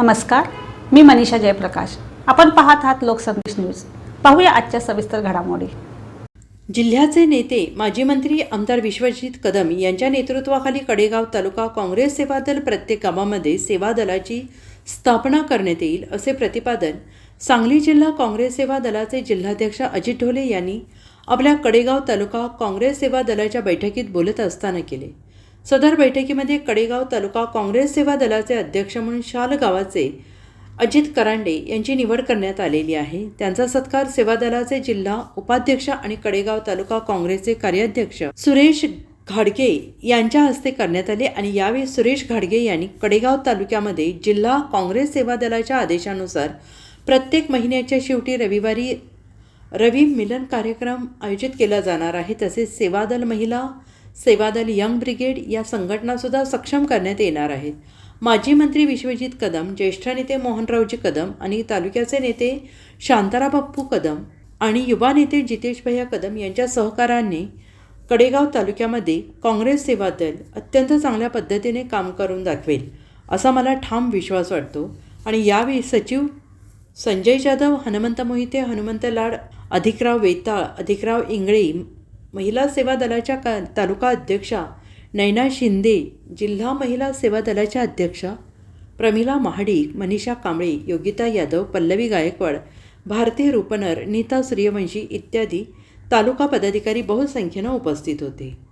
नमस्कार मी मनीषा जयप्रकाश. आपण पाहत आहात लोकसंदेश न्यूज. पाहूया आजच्या सविस्तर घडामोडी. जिल्ह्याचे नेते माजी मंत्री आमदार विश्वजित कदम यांच्या नेतृत्वाखाली कडेगाव तालुका काँग्रेस सेवा दल प्रत्येक गावामध्ये सेवा दलाची स्थापना करण्यात येईल असे प्रतिपादन सांगली जिल्हा काँग्रेस सेवा दलाचे जिल्हाध्यक्ष अजित ढोले यांनी आपल्या कडेगाव तालुका काँग्रेस सेवा दलाच्या बैठकीत बोलत असताना केले. सदर बैठकीमध्ये कडेगाव तालुका काँग्रेस सेवा दलाचे अध्यक्ष म्हणून शाल गावाचे अजित करांडे यांची निवड करण्यात आलेली आहे. त्यांचा सत्कार सेवा दलाचे जिल्हा उपाध्यक्ष आणि कडेगाव तालुका काँग्रेसचे कार्याध्यक्ष सुरेश घाडगे यांच्या हस्ते करण्यात आले आणि यावेळी सुरेश घाडगे यांनी कडेगाव तालुक्यामध्ये जिल्हा काँग्रेस सेवा दलाच्या आदेशानुसार प्रत्येक महिन्याच्या शेवटी रविवारी रवी मिलन कार्यक्रम आयोजित केला जाणार आहे. तसेच सेवादल महिला सेवादल यंग ब्रिगेड या संघटनासुद्धा सक्षम करण्यात येणार आहेत. माजी मंत्री विश्वजित कदम ज्येष्ठ नेते मोहनरावजी कदम आणि तालुक्याचे नेते शांतारा बाप्पू कदम आणि युवा नेते जितेश भैया कदम यांच्या सहकाराने कडेगाव तालुक्यामध्ये काँग्रेस सेवा दल अत्यंत चांगल्या पद्धतीने काम करून दाखवेल असा मला ठाम विश्वास वाटतो. आणि यावेळी सचिव संजय जाधव हनुमंत मोहिते हनुमंत लाड अधिकराव वेताळ अधिकराव इंगळे महिला सेवा दलाच्या का तालुका अध्यक्षा नैना शिंदे जिल्हा महिला सेवा दलाच्या अध्यक्षा प्रमिला महाडिक मनीषा कांबळे योगिता यादव पल्लवी गायकवाड भारती रुपनर नीता सूर्यवंशी इत्यादी तालुका पदाधिकारी बहुसंख्येनं उपस्थित होते.